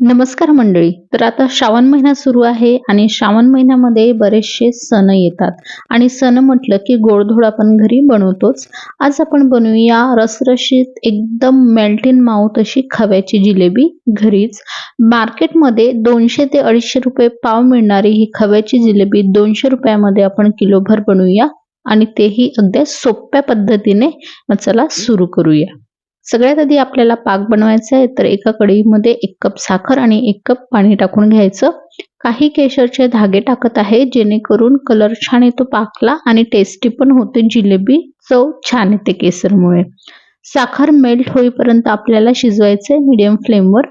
नमस्कार मंडळी. तर आता श्रावण महिना सुरू आहे आणि श्रावण महिन्यामध्ये बरेचसे सण येतात. आणि सण म्हटलं की गोडधोड आपण घरी बनवतोच. आज आपण बनवूया रसरशीत एकदम मेल्ट इन माउथ अशी खव्याची जिलेबी घरीच. मार्केटमध्ये दोनशे ते अडीचशे रुपये पाव मिळणारी ही खव्याची जिलेबी दोनशे रुपयामध्ये आपण किलोभर बनवूया. आणि तेही अगदी सोप्या पद्धतीने चला सुरू करूया. सगळ्यात आधी आपल्याला पाक बनवायचा आहे तर एका कढईमध्ये एक कप साखर आणि एक कप पाणी टाकून घ्यायचं. काही केशरचे धागे टाकत आहे जेणेकरून कलर छान येतो पाकला आणि टेस्टी पण होते जिलेबी चव छान येते केसरमुळे. साखर मेल्ट होईपर्यंत आपल्याला शिजवायचंय मीडियम फ्लेमवर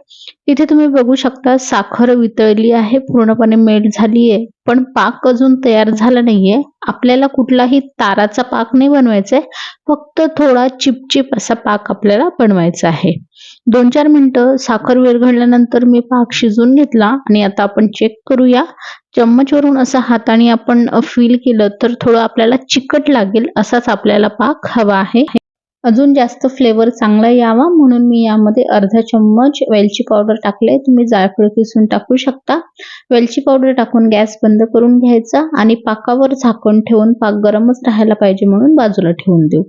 इथे तुम्ही बघू शकता साखर वितळली आहे पूर्णपणे मेल्ट झाली आहे पण पाक अजून तयार झाला नाहीये. आपल्याला कुठलाही ताराचा पाक नाही बनवायचा आहे फक्त थोडा चिपचिप असा पाक आपल्याला बनवायचा आहे. दोन चार मिनटं साखर विरघळल्यानंतर मी पाक शिजून घेतला आणि आता आपण चेक करूया. चम्मचवरून असा हाताने आपण फील केलं तर थोडं आपल्याला चिकट लागेल असाच आपल्याला पाक हवा आहे. अजून जास्त फ्लेवर चांगला यावा म्हणून मी यामध्ये अर्धा चम्मच वेलची पावडर टाकले. तुम्ही जायफळ किसून टाकू शकता. वेलची पावडर टाकून गॅस बंद करून घ्यायचा आणि पाकावर झाकण ठेवून पाक गरमच राहायला पाहिजे म्हणून बाजूला ठेवून देऊ.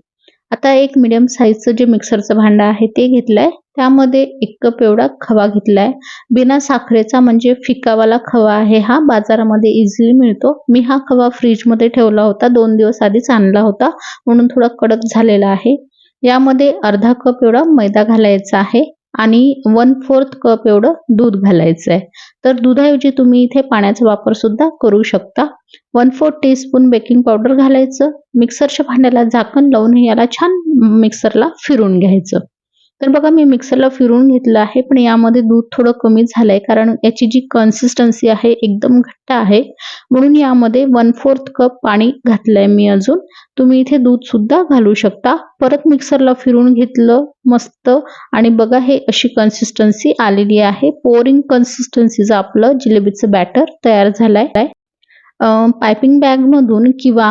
आता एक मिडियम साईजचं जे मिक्सरचं भांडं आहे ते घेतलंय. त्यामध्ये एक कप एवढा खवा घेतलाय. बिना साखरेचा म्हणजे फिकावाला खवा आहे हा. बाजारामध्ये इझिली मिळतो. मी हा खवा फ्रीजमध्ये ठेवला होता. दोन दिवस आधीच आणला होता. म्हणून थोडा कडक झालेला आहे. यामध्ये अर्धा कप एवढा मैदा घालायचा आहे आणि वन फोर्थ कप एवढं दूध घालायचं आहे तर दुधाऐवजी तुम्ही इथे पाण्याचा वापर सुद्धा करू शकता. One fourth teaspoon baking powder घालायचं. मिक्सरच्या भांड्याला झाकण लावून याला छान मिक्सरला फिरून घ्यायचं. तर बघा मी मिक्सरला फिरून घेतलं आहे पण यामध्ये दूध थोडं कमी झालंय कारण याची जी कन्सिस्टन्सी आहे एकदम घट्ट आहे. म्हणून यामध्ये वन फोर्थ कप पाणी घातलंय मी अजून. तुम्ही इथे दूध सुद्धा घालू शकता. परत मिक्सरला फिरून घेतलं मस्त. आणि बघा हे अशी कन्सिस्टन्सी आलेली आहे. पोरिंग कन्सिस्टन्सीचं आपलं जिलेबीचं बॅटर तयार झालंय. पायपिंग बॅगमधून किंवा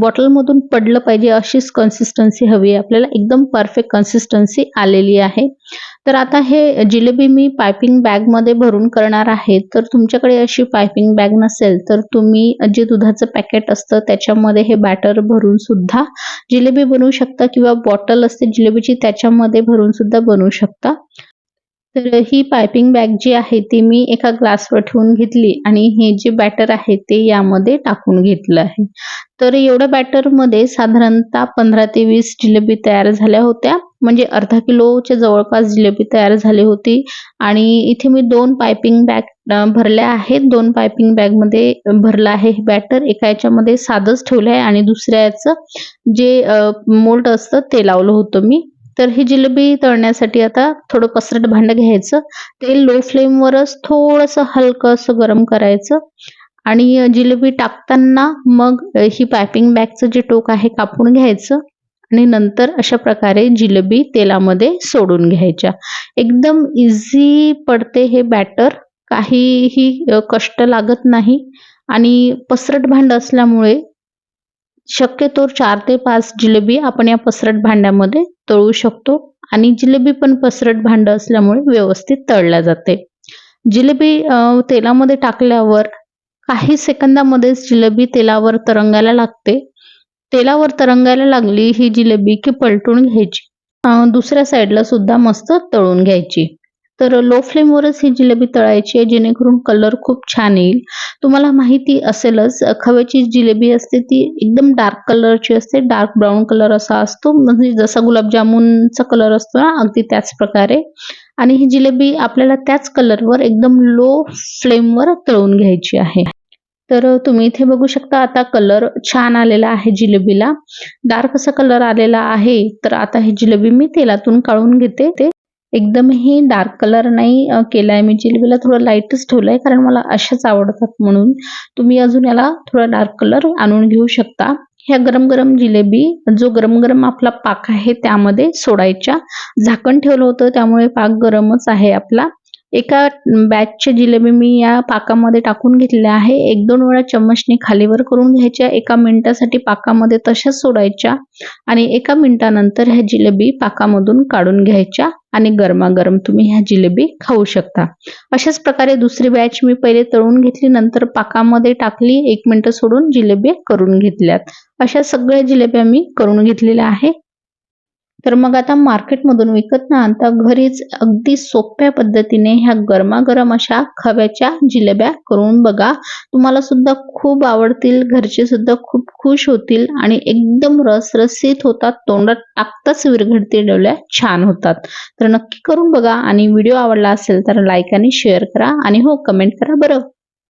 बॉटलमधून पडलं पाहिजे अशीच कन्सिस्टन्सी हवी आहे. आपल्याला एकदम परफेक्ट कन्सिस्टन्सी आलेली आहे. तर आता हे जिलेबी मी पायपिंग बॅगमध्ये भरून करणार आहे. तर तुमच्याकडे अशी पायपिंग बॅग नसेल तर तुम्ही जे दुधाचं पॅकेट असतं त्याच्यामध्ये हे बॅटर भरून सुद्धा जिलेबी बनवू शकता किंवा बॉटल असते जिलेबीची त्याच्यामध्ये भरून सुद्धा बनवू शकता. तर ही पायपिंग बॅग जी आहे ती मी एका ग्लासवर ठेवून घेतली आणि हे जे बॅटर आहे ते यामध्ये टाकून घेतलं आहे. तर एवढ्या बॅटरमध्ये साधारणतः पंधरा ते वीस जिलेबी तयार झाल्या होत्या. म्हणजे अर्धा किलोच्या जवळपास जिलेबी तयार झाली होती. आणि इथे मी दोन पायपिंग बॅग भरल्या आहेत. दोन पायपिंग बॅगमध्ये भरलं आहे हे बॅटर एका याच्यामध्ये साधंच ठेवलं आहे आणि दुसऱ्या याचं जे मोल्ट असतं ते लावलं होतं मी. तर ही जिलेबी तळण्यासाठी आता थोडं पसरट भांडं घ्यायचं. तेल लो फ्लेमवरच थोडंसं हलकं असं गरम करायचं. आणि जिलेबी टाकताना मग ही पायपिंग बॅगचं जे टोक आहे कापून घ्यायचं. आणि नंतर अशा प्रकारे जिलेबी तेलामध्ये सोडून घ्यायच्या. एकदम इझी पडते हे बॅटर काहीही कष्ट लागत नाही. आणि पसरट भांड असल्यामुळे शक्यतो चार ते पाच जिलेबी आपण या पसरट भांड्यामध्ये तळू शकतो आणि जिलेबी पण पसरट भांड असल्यामुळे व्यवस्थित तळल्या जाते. जिलेबी तेलामध्ये टाकल्यावर काही सेकंदामध्येच जिलेबी तेलावर तरंगायला लागते. तेलावर तरंगायला लागली ही जिलेबी की पलटून घ्यायची. दुसऱ्या साईडला सुद्धा मस्त तळून घ्यायची. तर लो फ्लेमवरच ही जिलेबी तळायची आहे जेणेकरून कलर खूप छान येईल. तुम्हाला माहिती असेलच खव्याची जिलेबी असते ती एकदम डार्क कलरची असते डार्क ब्राऊन कलर असा असतो. म्हणजे जसा गुलाबजामुनचा कलर असतो ना अगदी त्याच प्रकारे. आणि ही जिलेबी आपल्याला त्याच कलरवर एकदम लो फ्लेमवर तळून घ्यायची आहे. तर तुम्ही इथे बघू शकता आता कलर छान आलेला आहे जिलेबीला. डार्क असा कलर आलेला आहे तर आता ही जिलेबी मी तेलातून काढून घेते. ते एकदमही डार्क कलर नाही केला आहे मी जिलेबीला. थोडं लाईटच ठेवलं आहे कारण मला अशाच आवडतात म्हणून. तुम्ही अजून याला थोडा डार्क कलर आणून घेऊ शकता. ह्या गरम गरम जिलेबी जो गरम गरम आपला पाक आहे त्यामध्ये सोडायच्या. झाकण ठेवलं होतं त्यामुळे पाक गरमच आहे आपला. एका बॅचचे जिलेबी मी या पाकामध्ये टाकून घेतलेल्या आहे. एक दोन वेळा चम्मचने खालीवर करून घ्यायच्या एका मिनिटासाठी पाकामध्ये तशाच सोडायच्या आणि एका मिनिटानंतर ह्या जिलेबी पाकामधून काढून घ्यायच्या आणि गरमागरम तुम्ही ह्या जिलेबी खाऊ शकता. अशाच प्रकारे दुसरी बॅच मी पहिले तळून घेतली नंतर पाकामध्ये टाकली एक मिनटं सोडून जिलेबी करून घेतल्यात. अशा सगळ्या जिलेब्या मी करून घेतलेल्या आहे. तर मग आता मार्केटमधून विकत ना आणता घरीच अगदी सोप्या पद्धतीने ह्या गरमागरम अशा खव्याच्या जिलेब्या करून बघा. तुम्हाला सुद्धा खूप आवडतील घरचे सुद्धा खूप खुश होतील आणि एकदम रसरसीत होतात तोंडात टाकताच विरघडती डोल्या छान होतात. तर नक्की करून बघा आणि व्हिडिओ आवडला असेल तर लाईक आणि शेअर करा आणि हो कमेंट करा बरं.